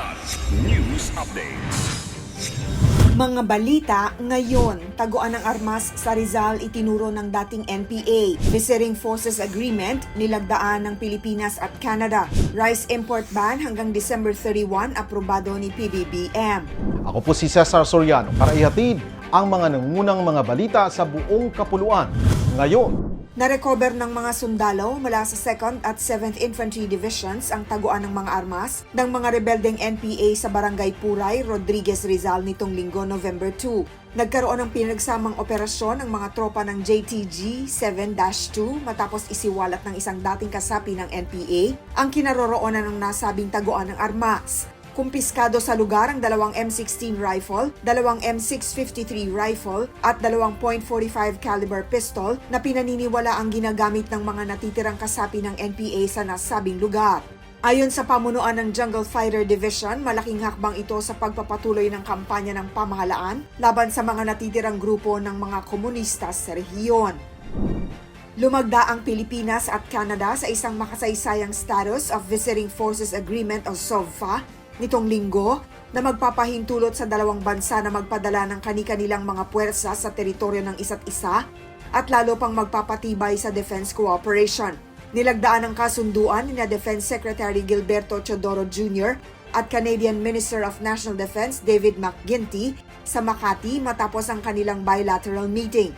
Kilat News Updates. Mga balita ngayon, taguan ng armas sa Rizal itinuro ng dating NPA. Visiting Forces Agreement, nilagdaan ng Pilipinas at Canada. Rice import ban hanggang December 31, aprobado ni PBBM. Ako po si Cesar Soriano para ihatid ang mga nangungunang mga balita sa buong kapuluan. Ngayon, Narecover ng mga sundalo mula sa 2nd at 7th Infantry Divisions ang taguan ng mga armas ng mga rebeldeng NPA sa Barangay Puray, Rodriguez Rizal nitong linggo November 2. Nagkaroon ng pinagsamang operasyon ng mga tropa ng JTG 7-2 matapos isiwalat ng isang dating kasapi ng NPA ang kinaroroonan ng nasabing taguan ng armas. Kumpiskado sa lugar ang dalawang M16 rifle, dalawang M653 rifle at dalawang .45 caliber pistol na pinaniniwala ang ginagamit ng mga natitirang kasapi ng NPA sa nasabing lugar. Ayon sa pamunuan ng Jungle Fighter Division, malaking hakbang ito sa pagpapatuloy ng kampanya ng pamahalaan laban sa mga natitirang grupo ng mga komunista sa rehiyon. Lumagda ang Pilipinas at Canada sa isang makasaysayang status of Visiting Forces Agreement o SOVFA nitong linggo na magpapahintulot sa dalawang bansa na magpadala ng kani-kanilang mga puwersa sa teritoryo ng isa't isa at lalo pang magpapatibay sa defense cooperation. Nilagdaan ng kasunduan ni Defense Secretary Gilberto Chodoro Jr. at Canadian Minister of National Defense David McGuinty sa Makati matapos ang kanilang bilateral meeting.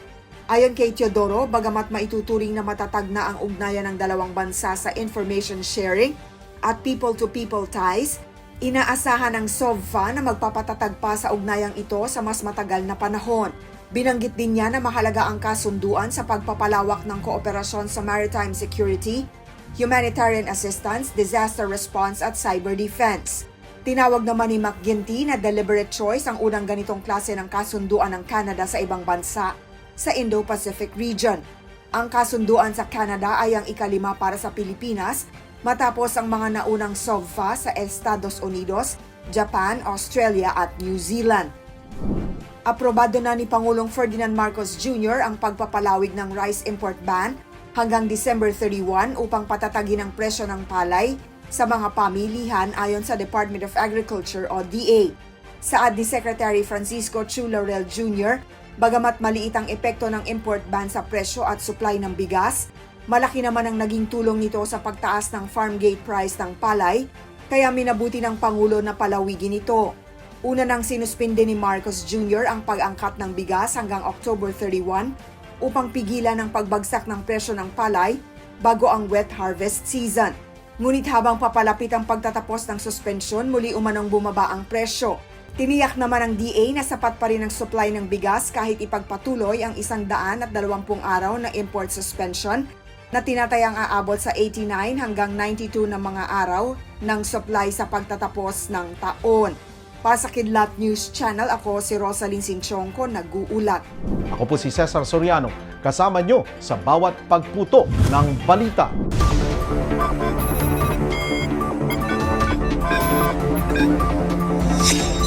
Ayon kay Teodoro, bagamat maituturing na matatag na ang ugnayan ng dalawang bansa sa information sharing at people-to-people ties, inaasahan ng SOVFA na magpapatatag pa sa ugnayang ito sa mas matagal na panahon. Binanggit din niya na mahalaga ang kasunduan sa pagpapalawak ng kooperasyon sa maritime security, humanitarian assistance, disaster response at cyber defense. Tinawag naman ni McGuinty na deliberate choice ang unang ganitong klase ng kasunduan ng Canada sa ibang bansa sa Indo-Pacific region. Ang kasunduan sa Canada ay ang ikalima para sa Pilipinas matapos ang mga naunang SOVFA sa Estados Unidos, Japan, Australia at New Zealand. Aprobado na ni Pangulong Ferdinand Marcos Jr. ang pagpapalawig ng rice import ban hanggang December 31 upang patatagin ang presyo ng palay sa mga pamilihan ayon sa Department of Agriculture o DA. Saad ni Secretary Francisco Chu Laurel Jr., bagamat maliit ang epekto ng import ban sa presyo at supply ng bigas, malaki naman ang naging tulong nito sa pagtaas ng farm gate price ng palay, kaya minabuti ng Pangulo na palawigin ito. Una nang sinuspinde ni Marcos Jr. ang pag-angkat ng bigas hanggang October 31 upang pigilan ang pagbagsak ng presyo ng palay bago ang wet harvest season. Ngunit habang papalapit ang pagtatapos ng suspensyon, muli umanong bumaba ang presyo. Tiniyak naman ng DA na sapat pa rin ang supply ng bigas kahit ipagpatuloy ang isang daan at dalawampung araw na import suspension na tinatayang aabot sa 89 hanggang 92 na mga araw ng supply sa pagtatapos ng taon. Para sa Kidlat News Channel, ako si Rosalyn Sinchonko, nag-uulat. ako po si Cesar Soriano, kasama nyo sa bawat pagputo ng balita. Kilat